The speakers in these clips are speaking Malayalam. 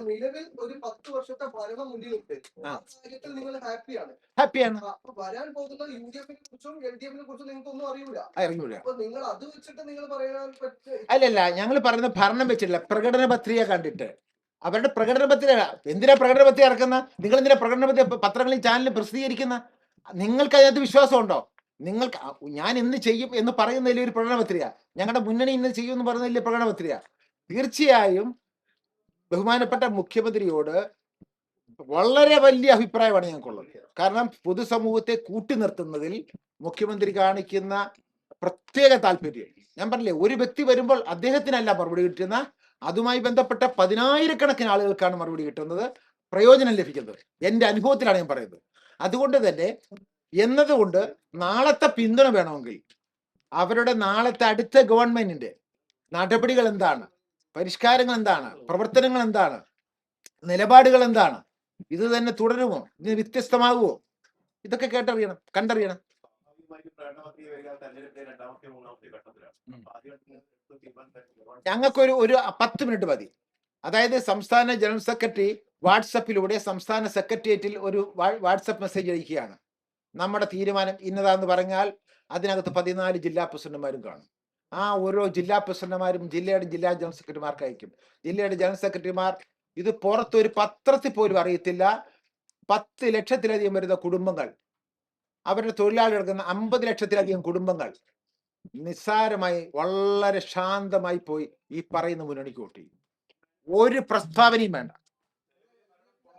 നിലവിൽ ഒരു പത്ത് വർഷത്തെ ഭരണം മുന്നിലുണ്ട്. ആ. കാര്യത്തിൽ നിങ്ങൾ ഹാപ്പിയാണ്. ഹാപ്പിയാണ്. അപ്പൊ വരാൻ പോകുന്ന യു ഡി എഫിനെ കുറിച്ചും എൽ ഡി എഫിനെ കുറിച്ചും നിങ്ങൾക്ക് ഒന്നും അറിയൂല അപ്പൊ നിങ്ങൾ അത് വെച്ചിട്ട് നിങ്ങൾ പറയാൻ പറ്റ അല്ലല്ല ഞങ്ങൾ പറയുന്ന ഭരണം വെച്ചിട്ടില്ല. പ്രകടന പത്രിക കണ്ടിട്ട്. അവരുടെ പ്രകടന പത്രിക എന്തിനാ പ്രകടന പത്രിക ഇറക്കുന്ന? നിങ്ങൾ എന്തിനാ പ്രകടന പത്രിക പത്രങ്ങളിൽ ചാനലിൽ പ്രസിദ്ധീകരിക്കുന്ന? നിങ്ങൾക്ക് അതിനകത്ത് വിശ്വാസമുണ്ടോ? നിങ്ങൾക്ക് ഞാൻ എന്ത് ചെയ്യും എന്ന് പറയുന്നതിൽ ഒരു പ്രകടന പത്രിക. ഞങ്ങളുടെ മുന്നണി ഇന്ന് ചെയ്യും എന്ന് പറയുന്നതിൽ പ്രകടന പത്രിക. തീർച്ചയായും ബഹുമാനപ്പെട്ട മുഖ്യമന്ത്രിയോട് വളരെ വലിയ അഭിപ്രായമാണ് ഞങ്ങൾക്കുള്ളത്. കാരണം പൊതുസമൂഹത്തെ കൂട്ടി നിർത്തുന്നതിൽ മുഖ്യമന്ത്രി കാണിക്കുന്ന പ്രത്യേക താല്പര്യം. ഞാൻ പറഞ്ഞില്ലേ ഒരു വ്യക്തി വരുമ്പോൾ അദ്ദേഹത്തിനല്ല മറുപടി കിട്ടുന്ന അതുമായി ബന്ധപ്പെട്ട പതിനായിരക്കണക്കിന് ആളുകൾക്കാണ് മറുപടി കിട്ടുന്നത് പ്രയോജനം ലഭിക്കുന്നത്. എന്റെ അനുഭവത്തിലാണ് ഞാൻ പറയുന്നത്. അതുകൊണ്ട് തന്നെ എന്നതുകൊണ്ട് നാളത്തെ പിന്തുണ വേണമെങ്കിൽ അവരുടെ നാളത്തെ അടുത്ത ഗവൺമെന്റിന്റെ നടപടികൾ എന്താണ്? പരിഷ്കാരങ്ങൾ എന്താണ് പ്രവർത്തനങ്ങൾ എന്താണ് നിലപാടുകൾ എന്താണ് ഇത് തന്നെ തുടരുമോ? ഇത് വ്യത്യസ്തമാകുമോ? ഇതൊക്കെ കേട്ടറിയണം കണ്ടറിയണം. ഞങ്ങൾക്കൊരു ഒരു പത്ത് മിനിറ്റ് മതി. അതായത് സംസ്ഥാന ജനറൽ സെക്രട്ടറി വാട്സപ്പിലൂടെ സംസ്ഥാന സെക്രട്ടേറിയറ്റിൽ ഒരു വാട്സപ്പ് മെസ്സേജ് അയക്കുകയാണ്. നമ്മുടെ തീരുമാനം ഇന്നതാന്ന് പറഞ്ഞാൽ അതിനകത്ത് പതിനാല് ജില്ലാ പ്രസിഡന്റുമാരും കാണും. ആ ഓരോ ജില്ലാ പ്രസിഡന്റുമാരും ജില്ലയുടെ ജില്ലാ ജനറൽ സെക്രട്ടറിമാർക്ക് അയക്കും. ജില്ലയുടെ ജനറൽ സെക്രട്ടറിമാർ ഇത് പുറത്തൊരു പത്രത്തിൽ പോലും അറിയത്തില്ല. പത്ത് ലക്ഷത്തിലധികം വരുന്ന കുടുംബങ്ങൾ. അവരുടെ തൊഴിലാളികൾക്ക് അമ്പത് ലക്ഷത്തിലധികം കുടുംബങ്ങൾ. നിസ്സാരമായി വളരെ ശാന്തമായി പോയി ഈ പറയുന്ന മുന്നണിക്ക് ചെയ്യും. ഒരു പ്രസ്താവനയും വേണ്ട ഇവിടെ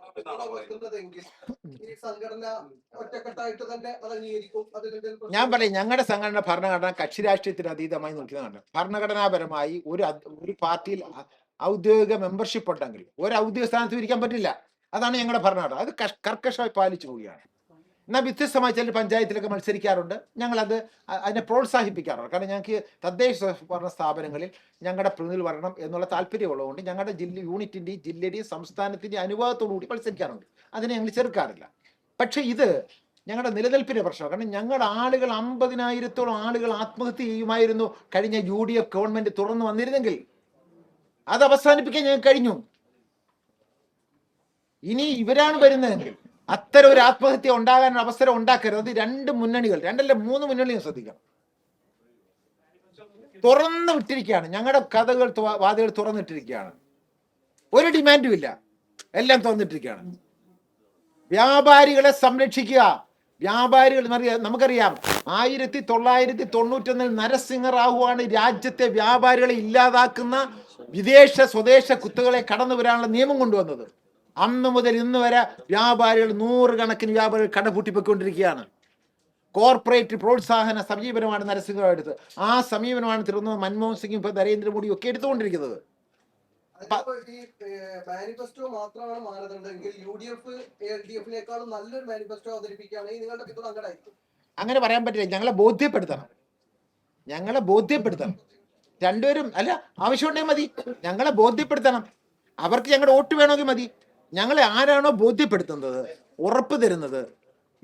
വെക്കുന്നതെങ്കിൽ ഈ സംഘടന ഒറ്റക്കെട്ടായിട്ട് തന്നെ അത് അംഗീകരിക്കും അതിലെന്തെങ്കിലും ഞാൻ പറയും ഞങ്ങളുടെ സംഘടന ഭരണഘടന കക്ഷി രാഷ്ട്രീയത്തിന് അതീതമായി നിൽക്കുന്നതാണ്. ഭരണഘടനാപരമായി ഒരു ഒരു പാർട്ടിയിൽ ഔദ്യോഗിക മെമ്പർഷിപ്പ് ഉണ്ടെങ്കിൽ ഒരു ഔദ്യോഗിക സ്ഥാനത്ത് ഇരിക്കാൻ പറ്റില്ല. അതാണ് ഞങ്ങളുടെ ഭരണഘടന. അത് കർക്കശമായി പാലിച്ചു പോവുകയാണ്. എന്നാൽ വ്യത്യസ്തമായി ചില പഞ്ചായത്തിലൊക്കെ മത്സരിക്കാറുണ്ട്. ഞങ്ങളത് അത് അതിനെ പ്രോത്സാഹിപ്പിക്കാറുണ്ട്. കാരണം ഞങ്ങൾക്ക് തദ്ദേശ ഭരണ സ്ഥാപനങ്ങളിൽ ഞങ്ങളുടെ പ്രതിനിധി വരണം എന്നുള്ള താല്പര്യമുള്ളതുകൊണ്ട് ഞങ്ങളുടെ ജില്ല യൂണിറ്റിന്റെയും ജില്ലയുടെയും സംസ്ഥാനത്തിന്റെയും അനുവാദത്തോടു കൂടി മത്സരിക്കാറുണ്ട്. അതിനെ ഞങ്ങൾ ചെറുക്കാറില്ല. പക്ഷേ ഇത് ഞങ്ങളുടെ നിലനിൽപ്പിന്റെ പ്രശ്നമാണ്. കാരണം ഞങ്ങളുടെ ആളുകൾ അമ്പതിനായിരത്തോളം ആളുകൾ ആത്മഹത്യ ചെയ്യുമായിരുന്നു കഴിഞ്ഞ യു ഡി എഫ് ഗവൺമെന്റ് തുറന്നു വന്നിരുന്നെങ്കിൽ. അത് അവസാനിപ്പിക്കാൻ ഞങ്ങൾക്ക് കഴിഞ്ഞു. ഇനി ഇവരാണ് വരുന്നതെങ്കിൽ അത്തരം ഒരു ആത്മഹത്യ ഉണ്ടാകാൻ അവസരം ഉണ്ടാക്കരുത്. രണ്ട് മുന്നണികൾ രണ്ടല്ല മൂന്ന് മുന്നണിയും ശ്രദ്ധിക്കണം. തുറന്നു വിട്ടിരിക്കുകയാണ്. ഞങ്ങളുടെ കഥകൾ വാദികൾ തുറന്നിട്ടിരിക്കുകയാണ് ഒരു ഡിമാൻഡും ഇല്ല. എല്ലാം തുറന്നിട്ടിരിക്കുകയാണ്. വ്യാപാരികളെ സംരക്ഷിക്കുക. വ്യാപാരികൾ നമുക്കറിയാം ആയിരത്തി തൊള്ളായിരത്തി തൊണ്ണൂറ്റൊന്നിൽ നരസിംഹ റാവുവാണ് രാജ്യത്തെ വ്യാപാരികളെ ഇല്ലാതാക്കുന്ന വിദേശ സ്വദേശ കുത്തുകളെ കടന്നു വരാനുള്ള നിയമം കൊണ്ടുവന്നത്. അന്ന് മുതൽ ഇന്ന് വരെ വ്യാപാരികൾ നൂറുകണക്കിന് വ്യാപാരികൾ കടപൂട്ടിപ്പോയിക്കൊണ്ടിരിക്കുകയാണ്. കോർപ്പറേറ്റ് പ്രോത്സാഹന സമീപനമാണ് നരസിംഹ എടുത്തത്. ആ സമീപനമാണ് തിരുവനന്തപുരം മൻമോഹൻ സിംഗും ഇപ്പൊ നരേന്ദ്രമോദിയും ഒക്കെ എടുത്തുകൊണ്ടിരിക്കുന്നത് മാനിഫെസ്റ്റോ മാത്രമാണ് മാനദണ്ഡമെങ്കിൽ U D F L D എഫിനേക്കാളും നല്ലൊരു മാനിഫെസ്റ്റോ അവതരിപ്പിക്കുകയാണെങ്കിൽ നിങ്ങളുടെ പിന്തുണ അങ്ങനെ പറയാൻ പറ്റില്ല. ഞങ്ങളെ ബോധ്യപ്പെടുത്തണം. ഞങ്ങളെ ബോധ്യപ്പെടുത്തണം. രണ്ടുപേരും അല്ല ആവശ്യമുണ്ടെങ്കിൽ മതി. ഞങ്ങളെ ബോധ്യപ്പെടുത്തണം. അവർക്ക് ഞങ്ങളുടെ വോട്ട് വേണമെങ്കിൽ മതി. ഞങ്ങളെ ആരാണോ ബോധ്യപ്പെടുത്തുന്നത് ഉറപ്പ് തരുന്നത്.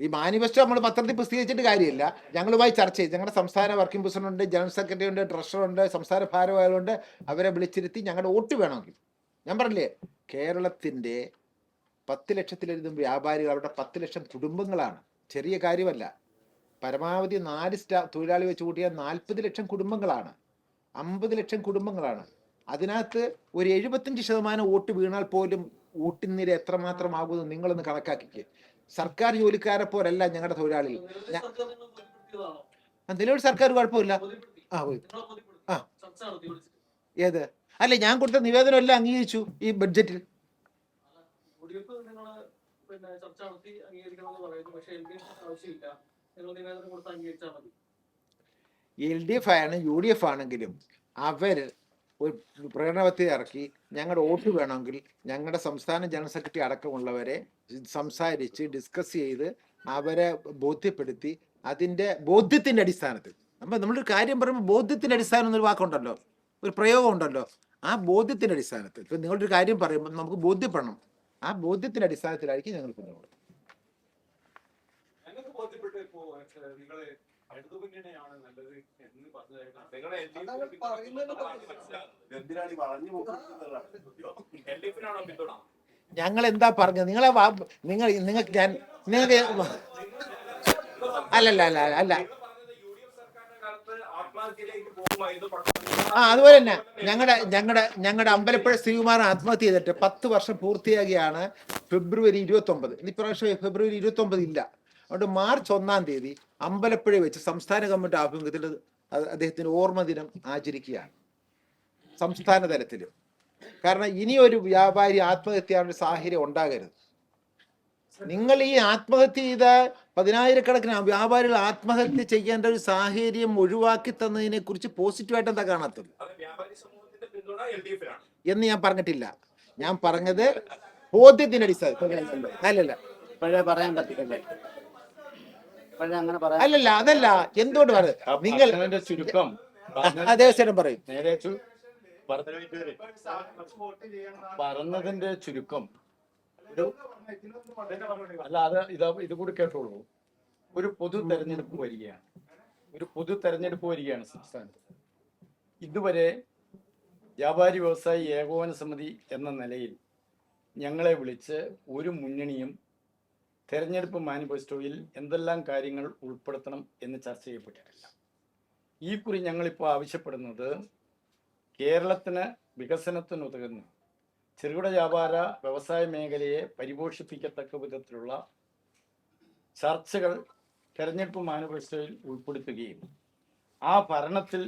ഈ മാനിഫെസ്റ്റോ നമ്മൾ പത്രത്തിൽ പ്രസിദ്ധീകരിച്ചിട്ട് കാര്യമില്ല. ഞങ്ങളുമായി ചർച്ച ചെയ്ത് ഞങ്ങളുടെ സംസ്ഥാന വർക്കിംഗ് പ്രസിഡന്റ് ജനറൽ സെക്രട്ടറി ഉണ്ട് ട്രഷറർ ഉണ്ട് സംസ്ഥാന ഭാരവാഹികളുണ്ട്. അവരെ വിളിച്ചിരുത്തി ഞങ്ങളുടെ വോട്ട് വേണമെങ്കിൽ. ഞാൻ പറഞ്ഞില്ലേ കേരളത്തിന്റെ പത്ത് ലക്ഷത്തിലധികം വ്യാപാരികൾ അവരുടെ പത്ത് ലക്ഷം കുടുംബങ്ങളാണ്. ചെറിയ കാര്യമല്ല. പരമാവധി നാല് സ്റ്റാ തൊഴിലാളി വെച്ച് കൂട്ടിയാൽ നാൽപ്പത് ലക്ഷം കുടുംബങ്ങളാണ്. അമ്പത് ലക്ഷം കുടുംബങ്ങളാണ്. അതിനകത്ത് ഒരു എഴുപത്തഞ്ച് ശതമാനം വോട്ട് വീണാൽ പോലും വോട്ടിനിര എത്രമാത്രം ആകുമെന്ന് നിങ്ങളൊന്ന് കണക്കാക്കിക്ക്. സർക്കാർ ജോലിക്കാരെ പോലല്ല ഞങ്ങളുടെ തൊഴിലാളികൾ. നിലവിൽ സർക്കാർ കുഴപ്പമില്ല. ആ പോയി. ആ. ഏത്? അല്ല ഞാൻ കൊടുത്ത നിവേദനം എല്ലാം അംഗീകരിച്ചു ഈ ബഡ്ജറ്റിൽ. എൽ ഡി എഫ് ആണ് യു ഡി എഫ് ആണെങ്കിലും അവർ ഒരു പ്രകടനപത്രിക ഇറക്കി ഞങ്ങളുടെ വോട്ട് വേണമെങ്കിൽ ഞങ്ങളുടെ സംസ്ഥാന ജനറൽ സെക്രട്ടറി അടക്കമുള്ളവരെ സംസാരിച്ച് ഡിസ്കസ് ചെയ്ത് അവരെ ബോധ്യപ്പെടുത്തി അതിന്റെ ബോധ്യത്തിന്റെ അടിസ്ഥാനത്തിൽ. നമ്മൾ നമ്മളൊരു കാര്യം പറയുമ്പോൾ ബോധ്യത്തിന്റെ അടിസ്ഥാനം എന്നൊരു വാക്കുണ്ടല്ലോ ഒരു പ്രയോഗം ഉണ്ടല്ലോ. ആ ബോധ്യത്തിന്റെ അടിസ്ഥാനത്തിൽ ഇപ്പം നിങ്ങളൊരു കാര്യം പറയുമ്പോൾ നമുക്ക് ബോധ്യപ്പെടണം. ആ ബോധ്യത്തിന്റെ അടിസ്ഥാനത്തിലായിരിക്കും ഞങ്ങൾ പിന്നെ നിങ്ങൾ ഇടതുമുന്നണിയാണ് നല്ലത് എന്ന് പറഞ്ഞതായിട്ടാണ്. നിങ്ങളുടെ അതാണ് LDF പറയുന്നത് അതാണ് മനസ്സിലാകുന്നത്. എന്തിനാണ് ഈ വളഞ്ഞു പോകുന്നത്? എൽ ഡി എഫിനാണോ പിന്തുണ? ഞങ്ങൾ എന്താ പറഞ്ഞത്? നിങ്ങളെ നിങ്ങൾ നിങ്ങൾക്ക് ഞാൻ നിങ്ങൾക്ക് അല്ലല്ല അല്ല അല്ല. ആ അതുപോലെ തന്നെ ഞങ്ങളുടെ ഞങ്ങളുടെ ഞങ്ങളുടെ അമ്പലപ്പുഴ ശ്രീകുമാരൻ ആത്മഹത്യ ചെയ്തിട്ട് പത്ത് വർഷം പൂർത്തിയാകിയാണ് ഫെബ്രുവരി ഇരുപത്തി ഒമ്പത് ഇനി പ്രാവശ്യം ഫെബ്രുവരി ഇരുപത്തി ഒമ്പത് ഇല്ല. അതുകൊണ്ട് മാർച്ച് ഒന്നാം തീയതി അമ്പലപ്പുഴ വെച്ച് സംസ്ഥാന ഗവൺമെന്റ് ആഭിമുഖ്യത്തിൽ അദ്ദേഹത്തിന്റെ അദ്ദേഹത്തിന് ഓർമ്മ ദിനം ആചരിക്കുകയാണ്. സംസ്ഥാന തലത്തിൽ കാരണം ഇനി ഒരു വ്യാപാരി ആത്മഹത്യ സാഹചര്യം ഉണ്ടാകരുത്. നിങ്ങൾ ഈ ആത്മഹത്യ ചെയ്ത പതിനായിരക്കണക്കിന് വ്യാപാരികൾ ആത്മഹത്യ ചെയ്യേണ്ട ഒരു സാഹചര്യം ഒഴിവാക്കി തന്നതിനെ കുറിച്ച് പോസിറ്റീവായിട്ട് എന്താ ഡി എന്ന് ഞാൻ പറഞ്ഞിട്ടില്ല. ഞാൻ പറഞ്ഞത് ബോധ്യത്തിന്റെ അടിസ്ഥാനത്തിൽ അല്ലല്ല. പഴയ പറയാൻ പറയാൻ അല്ലല്ല അതല്ല. എന്തുകൊണ്ട് പറയുന്നത് നിങ്ങൾ ചുരുക്കം. ചുരുക്കം ദേവസ്വം പറയും. പറഞ്ഞതിന്റെ ചുരുക്കം. ഒരു അല്ല അത് ഇത് ഇത് കൂടി കേട്ടോളൂ. ഒരു പൊതു തെരഞ്ഞെടുപ്പ് വരികയാണ്. ഒരു പൊതു തെരഞ്ഞെടുപ്പ് വരികയാണ് സംസ്ഥാനത്ത്. ഇതുവരെ വ്യാപാരി വ്യവസായി ഏകോപന സമിതി എന്ന നിലയിൽ ഞങ്ങളെ വിളിച്ച് ഒരു മുന്നണിയും തെരഞ്ഞെടുപ്പ് മാനിഫെസ്റ്റോയിൽ എന്തെല്ലാം കാര്യങ്ങൾ ഉൾപ്പെടുത്തണം എന്ന് ചർച്ച ചെയ്യപ്പെട്ടിട്ടില്ല. ഈ കുറി ഞങ്ങളിപ്പോൾ ആവശ്യപ്പെടുന്നത് കേരളത്തിന് വികസനത്തിനുതകുന്ന ചെറുകിട വ്യാപാര വ്യവസായ മേഖലയെ പരിപോഷിപ്പിക്കത്തക്ക വിധത്തിലുള്ള ചർച്ചകൾ തെരഞ്ഞെടുപ്പ് മാനിഫെസ്റ്റോയിൽ ഉൾപ്പെടുത്തുകയും ആ ഭരണത്തിൽ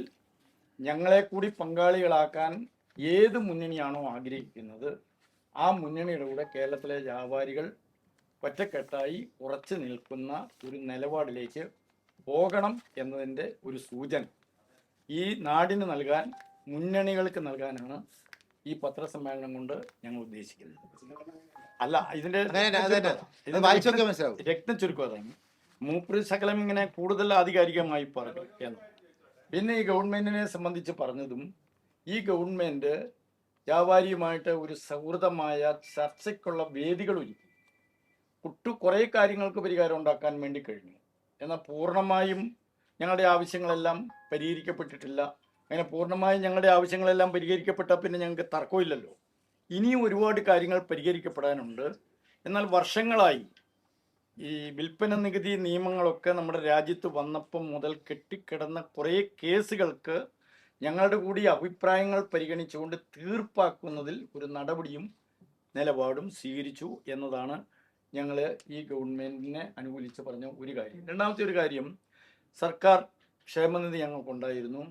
ഞങ്ങളെ കൂടി പങ്കാളികളാക്കാൻ ഏത് മുന്നണിയാണോ ആഗ്രഹിക്കുന്നത് ആ മുന്നണിയുടെ കൂടെ കേരളത്തിലെ വ്യാപാരികൾ ഒറ്റക്കെട്ടായി ഉറച്ചു നിൽക്കുന്ന ഒരു നിലപാടിലേക്ക് പോകണം എന്നതിന്റെ ഒരു സൂചന ഈ നാടിന് നൽകാൻ മുന്നണികൾക്ക് നൽകാനാണ് ഈ പത്രസമ്മേളനം കൊണ്ട് ഞങ്ങൾ ഉദ്ദേശിക്കുന്നത്. അല്ല ഇതിന്റെ രക്തം ചുരുക്കം അതാണ്. മൂപ്പര് ശകലം ഇങ്ങനെ കൂടുതൽ ആധികാരികമായി പറഞ്ഞു എന്ന്. പിന്നെ ഈ ഗവൺമെന്റിനെ സംബന്ധിച്ച് പറഞ്ഞതും ഈ ഗവൺമെന്റ് വ്യാപാരിയുമായിട്ട് ഒരു സൗഹൃദമായ ചർച്ചയ്ക്കുള്ള വേദികൾ ഒരുക്കി. കുട്ടു കുറേ കാര്യങ്ങൾക്ക് പരിഹാരം ഉണ്ടാക്കാൻ വേണ്ടി കഴിഞ്ഞു. എന്നാൽ പൂർണമായും ഞങ്ങളുടെ ആവശ്യങ്ങളെല്ലാം പരിഹരിക്കപ്പെട്ടിട്ടില്ല. അങ്ങനെ പൂർണമായും ഞങ്ങളുടെ ആവശ്യങ്ങളെല്ലാം പരിഹരിക്കപ്പെട്ടാൽ പിന്നെ ഞങ്ങൾക്ക് തർക്കമില്ലല്ലോ. ഇനിയും ഒരുപാട് കാര്യങ്ങൾ പരിഹരിക്കപ്പെടാനുണ്ട്. എന്നാൽ വർഷങ്ങളായി ഈ വിൽപ്പന നികുതി നിയമങ്ങളൊക്കെ നമ്മുടെ രാജ്യത്ത് വന്നപ്പം മുതൽ കെട്ടിക്കിടന്ന കുറേ കേസുകൾക്ക് ഞങ്ങളുടെ കൂടി അഭിപ്രായങ്ങൾ പരിഗണിച്ചുകൊണ്ട് തീർപ്പാക്കുന്നതിൽ ഒരു നടപടിയും നിലപാടും സ്വീകരിച്ചു എന്നതാണ് ഞങ്ങൾ ഈ ഗവൺമെന്റിനെ അനുകൂലിച്ച് പറഞ്ഞ ഒരു കാര്യം. രണ്ടാമത്തെ ഒരു കാര്യം സർക്കാർ ക്ഷേമനിധി ഞങ്ങൾക്കുണ്ടായിരുന്നു.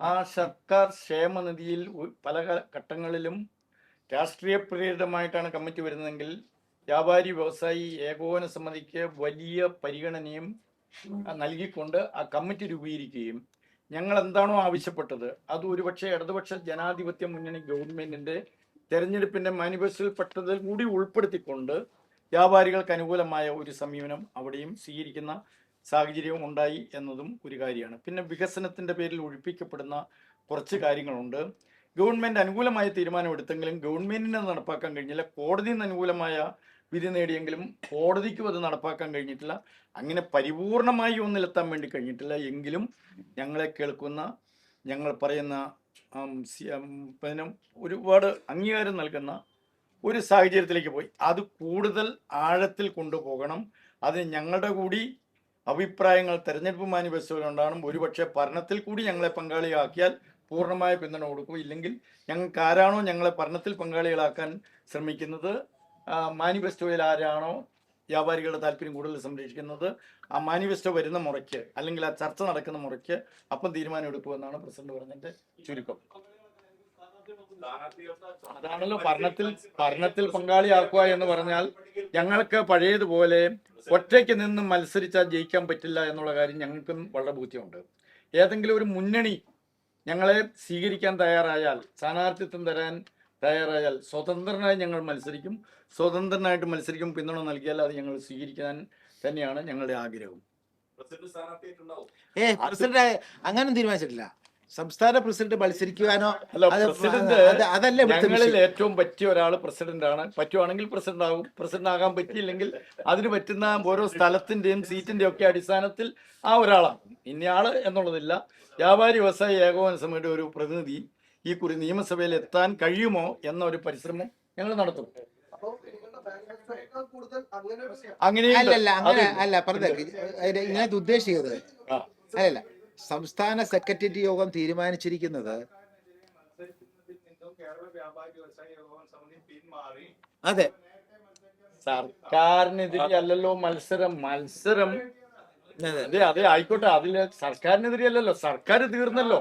ആ സർക്കാർ ക്ഷേമനിധിയിൽ പല ഘട്ടങ്ങളിലും രാഷ്ട്രീയ പ്രേരിതമായിട്ടാണ് കമ്മിറ്റി വരുന്നതെങ്കിൽ വ്യാപാരി വ്യവസായി ഏകോപന സമിതിക്ക് വലിയ പരിഗണനയും നൽകിക്കൊണ്ട് ആ കമ്മിറ്റി രൂപീകരിക്കുകയും ഞങ്ങൾ എന്താണോ ആവശ്യപ്പെട്ടത് അത് ഒരുപക്ഷെ ഇടതുപക്ഷ ജനാധിപത്യ മുന്നണി ഗവൺമെന്റിന്റെ തെരഞ്ഞെടുപ്പിന്റെ മാനിഫെസ്റ്റോയിൽ പെട്ടതിൽ കൂടി ഉൾപ്പെടുത്തിക്കൊണ്ട് വ്യാപാരികൾക്ക് അനുകൂലമായ ഒരു സമീപനം അവിടെയും സ്വീകരിക്കുന്ന സാഹചര്യവും ഉണ്ടായി എന്നതും ഒരു കാര്യമാണ്. പിന്നെ വികസനത്തിന്റെ പേരിൽ ഒഴിപ്പിക്കപ്പെടുന്ന കുറച്ച് കാര്യങ്ങളുണ്ട്. ഗവൺമെന്റ് അനുകൂലമായ തീരുമാനമെടുത്തെങ്കിലും ഗവൺമെന്റിന് നടപ്പാക്കാൻ കഴിഞ്ഞില്ല. കോടതിയിൽ നിന്ന് അനുകൂലമായ വിധി നേടിയെങ്കിലും കോടതിക്കും അത് നടപ്പാക്കാൻ കഴിഞ്ഞിട്ടില്ല. അങ്ങനെ പരിപൂർണമായി ഒന്നിലെത്താൻ വേണ്ടി കഴിഞ്ഞിട്ടില്ല. എങ്കിലും ഞങ്ങളെ കേൾക്കുന്ന ഞങ്ങൾ പറയുന്ന ഒരുപാട് അംഗീകാരം നൽകുന്ന ഒരു സാഹചര്യത്തിലേക്ക് പോയി. അത് കൂടുതൽ ആഴത്തിൽ കൊണ്ടുപോകണം. അതിന് ഞങ്ങളുടെ കൂടി അഭിപ്രായങ്ങൾ തെരഞ്ഞെടുപ്പ് മാനിഫെസ്റ്റോയിൽ ഉണ്ടാകണം ഒരുപക്ഷെ ഭരണത്തിൽ കൂടി ഞങ്ങളെ പങ്കാളിയാക്കിയാൽ പൂർണമായ പിന്തുണ കൊടുക്കും. ഇല്ലെങ്കിൽ ഞങ്ങൾക്ക് ആരാണോ ഞങ്ങളെ ഭരണത്തിൽ പങ്കാളികളാക്കാൻ ശ്രമിക്കുന്നത് മാനിഫെസ്റ്റോയിൽ ആരാണോ വ്യാപാരികളുടെ താല്പര്യം കൂടുതൽ സംരക്ഷിക്കുന്നത് ആ മാനിഫെസ്റ്റോ വരുന്ന മുറയ്ക്ക് അല്ലെങ്കിൽ ആ ചർച്ച നടക്കുന്ന മുറയ്ക്ക് അപ്പം തീരുമാനം എടുക്കുമെന്നാണ് പ്രസിഡന്റ് പറഞ്ഞതിന്റെ ചുരുക്കം. അതാണല്ലോ ഭരണത്തിൽ ഭരണത്തിൽ പങ്കാളിയാക്കുക എന്ന് പറഞ്ഞാൽ ഞങ്ങൾക്ക് പഴയതുപോലെ ഒറ്റയ്ക്ക് നിന്നും മത്സരിച്ചാൽ ജയിക്കാൻ പറ്റില്ല എന്നുള്ള കാര്യം ഞങ്ങൾക്കും വളരെ ബോധ്യമുണ്ട്. ഏതെങ്കിലും ഒരു മുന്നണി ഞങ്ങളെ സ്വീകരിക്കാൻ തയ്യാറായാൽ സ്ഥാനാർത്ഥിത്വം തരാൻ തയ്യാറായാൽ സ്വതന്ത്രനായി ഞങ്ങൾ മത്സരിക്കും. സ്വതന്ത്രനായിട്ട് മത്സരിക്കും പിന്തുണ നൽകിയാൽ അത് ഞങ്ങൾ സ്വീകരിക്കാൻ തന്നെയാണ് ഞങ്ങളുടെ ആഗ്രഹം. പ്രസിഡന്റ് സ്ഥാനാർത്ഥിയായിട്ടുണ്ടാവും. ഏ പ്രസിഡന്റ് അങ്ങനെ തീരുമാനിച്ചിട്ടില്ല. സംസ്ഥാന പ്രസിഡന്റ് മത്സരിക്കുവാനോ? അല്ല, പ്രസിഡന്റ് അത് അതല്ല ഞങ്ങളിൽ ഏറ്റവും പറ്റിയ ഒരാൾ പ്രസിഡന്റ് ആണ് പറ്റുവാണെങ്കിൽ പ്രസിഡന്റ് ആകും പ്രസിഡന്റ് ആകാൻ പറ്റിയില്ലെങ്കിൽ അതിന് പറ്റുന്ന ഓരോ സ്ഥലത്തിന്റെയും സീറ്റിന്റെയും ഒക്കെ അടിസ്ഥാനത്തിൽ ആ ഒരാളാണ്. ഇന്നയാൾ എന്നുള്ളതില്ല. വ്യാപാരി വ്യവസായ ഏകോപന സമിതിയുടെ ഒരു പ്രതിനിധി ഈ കുറി നിയമസഭയിൽ എത്താൻ കഴിയുമോ എന്ന ഒരു പരിശ്രമം ഞങ്ങൾ നടത്തും. അങ്ങനെ അല്ലല്ല അങ്ങനെ. അല്ല പറഞ്ഞേക്ക് ഇതിനകത്ത് ഉദ്ദേശിച്ചത്. അല്ലല്ല. സംസ്ഥാന സെക്രട്ടേറിയറ്റ് യോഗം തീരുമാനിച്ചിരിക്കുന്നത് അതെ. സർക്കാരിനെതിരെ അല്ലല്ലോ മത്സരം. മത്സരം. അതെ. അതെ ആയിക്കോട്ടെ. അതിൽ സർക്കാരിനെതിരെ അല്ലല്ലോ സർക്കാർ തീർന്നല്ലോ.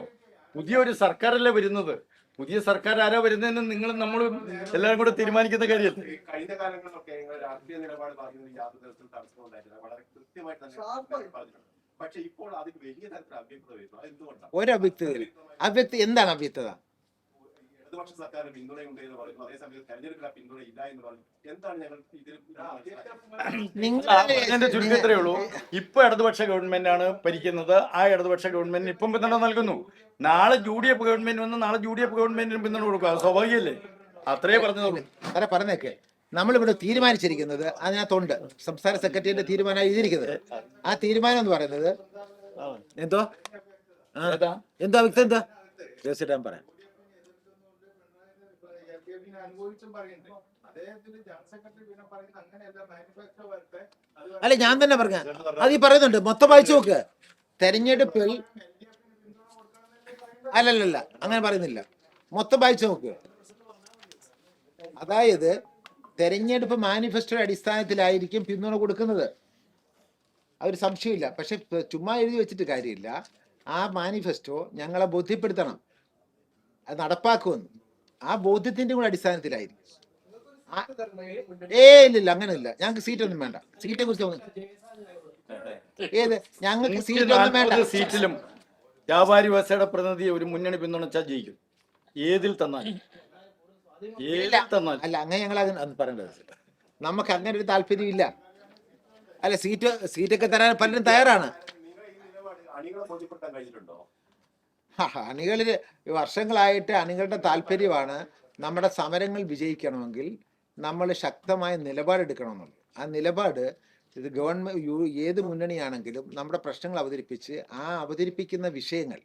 പുതിയൊരു സർക്കാരല്ലേ വരുന്നത്. പുതിയ സർക്കാർ ആരാ വരുന്നതെന്ന് നിങ്ങൾ നമ്മൾ എല്ലാവരും കൂടെ തീരുമാനിക്കുന്ന കാര്യമല്ലേ കഴിഞ്ഞ കാലങ്ങളിലൊക്കെ രാഷ്ട്രീയ നിലപാട് യാതൊരു വളരെ കൃത്യമായിട്ട് തന്നെ പക്ഷെ ഇപ്പോൾ അതിന് വലിയ തരത്തിൽ അവ്യക്തത വരുന്നു. അത് എന്തുകൊണ്ടാണ്? ഒരു അവ്യക്തതയില്ല അവ്യക്ത എന്താണ് അവ്യക്തത ഇടതുപക്ഷ സർക്കാർ പിന്തുണയുണ്ട് എന്ന് പറയുന്നു. അതേസമയം തെരഞ്ഞെടുപ്പിൽ ആ പിന്തുണ ഇല്ല എന്ന് പറഞ്ഞു എന്താണ് ഞങ്ങൾ ഇതിൽ ഉള്ളൂ. ഇപ്പൊ ഇടതുപക്ഷ ഗവൺമെന്റ് ആണ് ഭരിക്കുന്നത്. ആ ഇടതുപക്ഷ ഗവൺമെന്റിന് ഇപ്പം പിന്തുണ നൽകുന്നു. നാളെ യു ഡി എഫ് ഗവൺമെന്റ് വന്ന് നാളെ യു ഡി എഫ് ഗവൺമെന്റിന് പിന്തുണ കൊടുക്കുക അത് സ്വാഭാവികമല്ലേ അത്രേ പറഞ്ഞു പറഞ്ഞേക്കെ. നമ്മളിവിടെ തീരുമാനിച്ചിരിക്കുന്നത് അതിനകത്തുണ്ട്. സംസ്ഥാന സെക്രട്ടറിയുടെ തീരുമാനമായി എഴുതിയിരിക്കുന്നത്. ആ തീരുമാനം എന്ന് പറയുന്നത് എന്തോ? എന്താ വ്യക്തി എന്തോ? ജോസിട്ടാൻ പറയാം. അല്ലെ ഞാൻ തന്നെ പറഞ്ഞ. അത് ഈ പറയുന്നുണ്ട്. മൊത്തം വായിച്ചു നോക്ക്. തെരഞ്ഞെടുപ്പിൽ അല്ലല്ലല്ല അങ്ങനെ പറയുന്നില്ല. മൊത്തം വായിച്ചു നോക്ക്. അതായത് തെരഞ്ഞെടുപ്പ് മാനിഫെസ്റ്റോ അടിസ്ഥാനത്തിലായിരിക്കും പിന്തുണ കൊടുക്കുന്നത്. അതൊരു സംശയമില്ല. പക്ഷെ ചുമ്മാ എഴുതി വെച്ചിട്ട് കാര്യമില്ല. ആ മാനിഫെസ്റ്റോ ഞങ്ങളെ ബോധ്യപ്പെടുത്തണം. അത് നടപ്പാക്കുമെന്ന്. ആ ബോധ്യത്തിന്റെ കൂടെ അടിസ്ഥാനത്തിലായിരിക്കും. ഏ ഇല്ലില്ല അങ്ങനെ ഇല്ല ഞങ്ങൾക്ക് സീറ്റ് ഒന്നും വേണ്ട. സീറ്റിനെ കുറിച്ച് ഏത്? ഞങ്ങൾക്ക് സീറ്റ് ഒന്നും വേണ്ട. സീറ്റിലും വ്യാപാരി വ്യവസായയുടെ പ്രതിനിധിയെ ഒരു മുന്നണി പിന്തുണച്ചാൽ ജയിക്കും. ഏതിൽ തന്നാൽ ഇല്ല. അല്ല അങ്ങനെ ഞങ്ങൾ അത് പറയേണ്ടത് നമുക്ക് അങ്ങനെ ഒരു താല്പര്യം ഇല്ല. അല്ല സീറ്റ് സീറ്റൊക്കെ തരാൻ പലരും തയ്യാറാണ്. അണികളെ ബോധ്യപ്പെടുത്താൻ കഴിഞ്ഞിട്ടുണ്ടോ അണികളിൽ വർഷങ്ങളായിട്ട് അണികളുടെ താല്പര്യമാണ് നമ്മുടെ സമരങ്ങൾ വിജയിക്കണമെങ്കിൽ നമ്മൾ ശക്തമായ നിലപാടെടുക്കണമെന്നുള്ളത് ആ നിലപാട് ഇത് ഗവൺമെന്റ് യു- ഏത് മുന്നണിയാണെങ്കിലും നമ്മുടെ പ്രശ്നങ്ങൾ അവതരിപ്പിച്ച് ആ അവതരിപ്പിക്കുന്ന വിഷയങ്ങൾ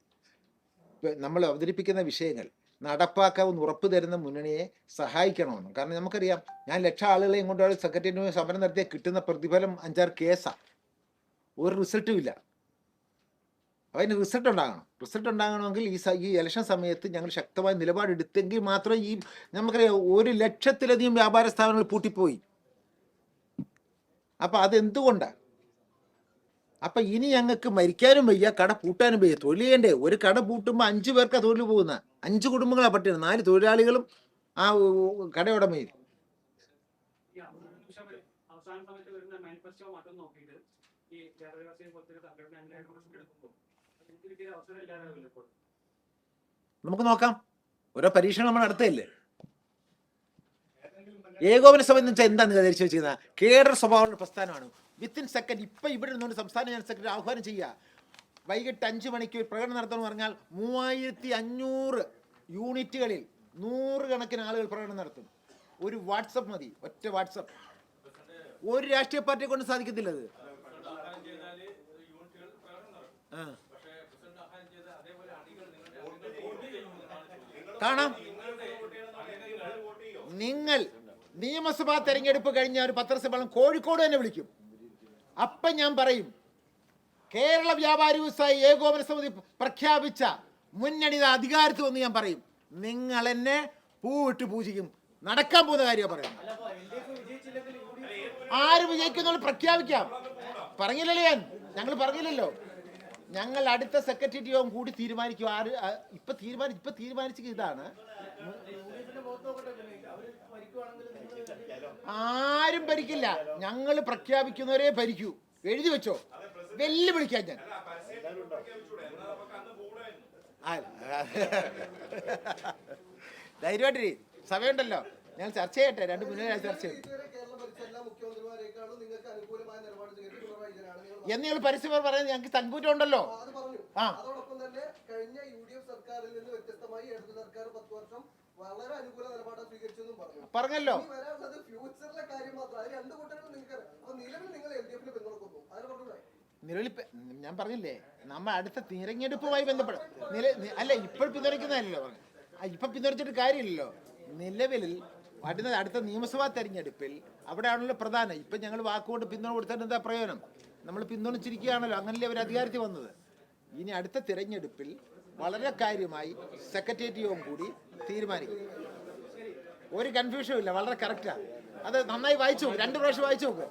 നമ്മൾ അവതരിപ്പിക്കുന്ന വിഷയങ്ങൾ നടപ്പാക്കാവുന്ന ഉറപ്പ് തരുന്ന മുന്നണിയെ സഹായിക്കണമെന്നും. കാരണം നമുക്കറിയാം ഞാൻ ലക്ഷം ആളുകളെ ഇങ്ങോട്ട് സെക്രട്ടേറിയറ്റ് സമരം നടത്തിയ കിട്ടുന്ന പ്രതിഫലം അഞ്ചാറ് കേസാണ് ഒരു റിസൾട്ടും ഇല്ല. അപ്പോൾ അതിന് റിസൾട്ട് ഉണ്ടാകണം. റിസൾട്ട് ഉണ്ടാകണമെങ്കിൽ ഈ ഈ ഇലക്ഷൻ സമയത്ത് ഞങ്ങൾ ശക്തമായ നിലപാടെടുത്തെങ്കിൽ മാത്രം ഈ നമുക്കറിയാം ഒരു ലക്ഷത്തിലധികം വ്യാപാര സ്ഥാപനങ്ങൾ പൂട്ടിപ്പോയി. അപ്പം അതെന്തുകൊണ്ടാണ് അപ്പം ഇനി ഞങ്ങൾക്ക് മരിക്കാനും വയ്യ കട പൂട്ടാനും വയ്യ. തൊഴിൽ ചെയ്യണ്ടേ ഒരു കട പൂട്ടുമ്പോൾ അഞ്ചു പേർക്കാണ് തൊഴിൽ പോകുന്ന. അഞ്ച് കുടുംബങ്ങളാണ് പറ്റുന്നത് നാല് തൊഴിലാളികളും ആ കടയുടമയിൽ നമുക്ക് നോക്കാം. ഓരോ പരീക്ഷണം നമ്മൾ നടത്തുകയല്ലേ ഏകോപന സഭ എന്ന് വെച്ചാൽ എന്താണ് ധരിച്ചു വെച്ചിരുന്ന കേഡർ സ്വഭാവമുള്ള പ്രസ്ഥാനമാണ്. വിത്തിൻ സെക്കൻഡ് ഇപ്പം ഇവിടെ നിന്നുകൊണ്ട് സംസ്ഥാന ജനറൽ സെക്രട്ടറി ആഹ്വാനം ചെയ്യുക വൈകിട്ട് അഞ്ച് മണിക്ക് പ്രകടനം നടത്തണമെന്ന് പറഞ്ഞാൽ മൂവായിരത്തി അഞ്ഞൂറ് യൂണിറ്റുകളിൽ നൂറുകണക്കിന് ആളുകൾ പ്രകടനം നടത്തും. ഒരു വാട്സപ്പ് മതി ഒറ്റ വാട്സപ്പ്. ഒരു രാഷ്ട്രീയ പാർട്ടിയെ കൊണ്ട് സാധിക്കത്തില്ല അത്. കാണാം. നിങ്ങൾ നിയമസഭാ തെരഞ്ഞെടുപ്പ് കഴിഞ്ഞ ഒരു പത്രസമ്മേളനം കോഴിക്കോട് തന്നെ വിളിക്കും. അപ്പം ഞാൻ പറയും കേരള വ്യാപാരി വ്യവസായി ഏകോപന സമിതി പ്രഖ്യാപിച്ച മുന്നണി അധികാരത്തിൽ വന്ന് ഞാൻ പറയും നിങ്ങൾ എന്നെ പൂവിട്ട് പൂജിക്കും. നടക്കാൻ പോകുന്ന കാര്യമാണ് പറയുന്നത്. ആര് വിജയിക്കുന്നുള്ള പ്രഖ്യാപിക്കാം. പറഞ്ഞില്ലല്ലോ ഞാൻ. ഞങ്ങൾ പറഞ്ഞില്ലല്ലോ. ഞങ്ങൾ അടുത്ത സെക്രട്ടേറിയറ്റ് യോഗം കൂടി തീരുമാനിക്കും. ആര് ഇപ്പൊ തീരുമാനി ഇപ്പൊ തീരുമാനിച്ച ഇതാണ്. ആരും ഭരിക്കില്ല. ഞങ്ങൾ പ്രഖ്യാപിക്കുന്നവരെ ഭരിക്കൂ. എഴുതി വെച്ചോ. വെല്ലുവിളിക്കാൻ ഞാൻ. ധൈര്യമായിട്ട് സമയമുണ്ടല്ലോ. ഞാൻ ചർച്ച ചെയ്യട്ടെ. രണ്ട് മുന്നേ ചർച്ച ചെയ്യും. എന്ന് ഞങ്ങൾ പരസ്യം പറയുന്നത് ഞങ്ങൾക്ക് തൻപൂറ്റം ഉണ്ടല്ലോ. ആ. അതോടൊപ്പം തന്നെ കഴിഞ്ഞ യു ഡി എഫ് സർക്കാരിൽ നിന്ന് വ്യത്യസ്തമായി ഇടതു സർക്കാർ പത്ത് വർഷം വളരെ അനുകൂല നിലപാട് സ്വീകരിച്ചു എന്നും പറഞ്ഞു. പറഞ്ഞല്ലോ. ഇനി വരാനുള്ളത് ഫ്യൂച്ചറിലെ കാര്യം മാത്രം. അത് രണ്ട് കൂട്ടരും നിങ്ങൾക്ക് അപ്പൊ നിലവിൽ നിങ്ങൾ എൽ ഡി എഫിന് പിന്തുണക്കുന്നു. അതിനെ പറഞ്ഞൂടെ നിലവിൽ ഞാൻ പറഞ്ഞില്ലേ നമ്മൾ അടുത്ത തിരഞ്ഞെടുപ്പുമായി ബന്ധപ്പെട്ട് നില അല്ല ഇപ്പോൾ പിന്തുണയ്ക്കുന്നതല്ലോ പറഞ്ഞു. ഇപ്പൊ പിന്തുണച്ചിട്ട് കാര്യമില്ലല്ലോ. നിലവിൽ അടുത്ത അടുത്ത നിയമസഭാ തെരഞ്ഞെടുപ്പിൽ അവിടെയാണല്ലോ പ്രധാനം. ഇപ്പൊ ഞങ്ങൾ വാക്കുകൊണ്ട് പിന്തുണ കൊടുത്തിട്ട് എന്താ പ്രയോജനം? നമ്മൾ പിന്തുണച്ചിരിക്കുകയാണല്ലോ. അങ്ങനല്ലേ അവർ അധികാരത്തിൽ വന്നത്? ഇനി അടുത്ത തിരഞ്ഞെടുപ്പിൽ വളരെ കാര്യമായി സെക്രട്ടേറിയറ്റ് കൂടി തീരുമാനിക്കും. ഒരു കൺഫ്യൂഷനും ഇല്ല വളരെ കറക്റ്റാണ് അത് നന്നായി വായിച്ചു നോക്ക് രണ്ട് പ്രാവശ്യം വായിച്ചു നോക്ക്.